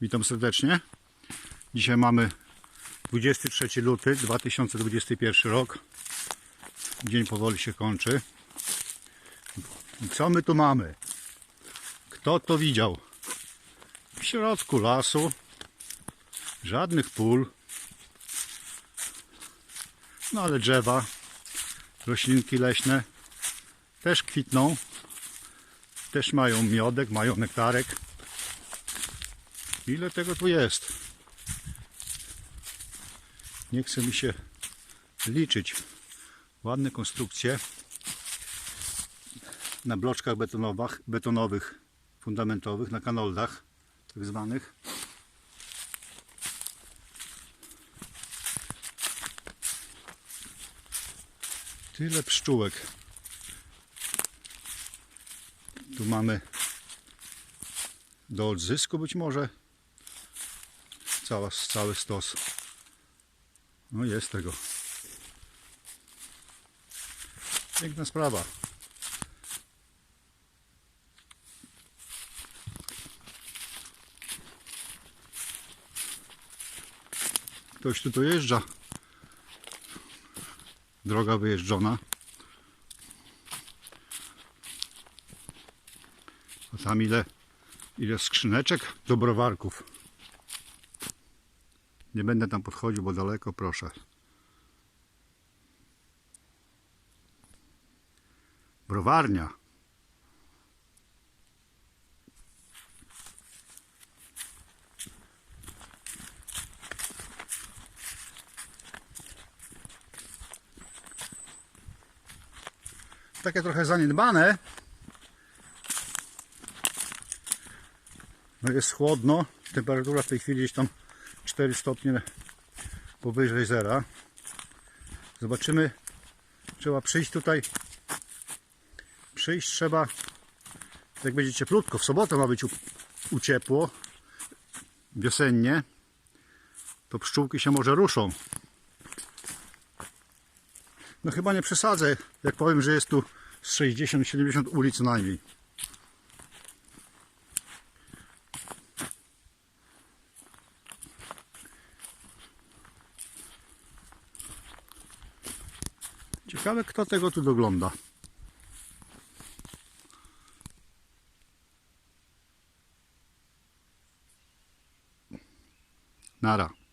Witam serdecznie. Dzisiaj mamy 23 luty 2021 rok. Dzień powoli się kończy. I co my tu mamy? Kto to widział? W środku lasu żadnych pól. No ale drzewa, roślinki leśne też kwitną. Też mają miodek, mają nektarek. Ile tego tu jest? Nie chce mi się liczyć. Ładne konstrukcje na bloczkach betonowych, betonowych fundamentowych, na kanoldach tak zwanych. Tyle pszczółek. Tu mamy do odzysku być może Cała, cały stos. No jest tego. Piękna sprawa. Ktoś tu dojeżdża. Droga wyjeżdżona. A tam ile, ile skrzyneczek do browarków. Nie będę tam podchodził, bo daleko, proszę. Browarnia. Takie trochę zaniedbane. No jest chłodno. Temperatura w tej chwili gdzieś tam 4 stopnie powyżej zera. Zobaczymy. Trzeba przyjść tutaj. Przyjść trzeba. Jak będzie cieplutko. W sobotę ma być u, u. Wiosennie. To pszczółki się może ruszą. No chyba nie przesadzę, jak powiem, że jest tu z 60-70 ulic najmniej. Ciekawe kto tego tu dogląda. Nara.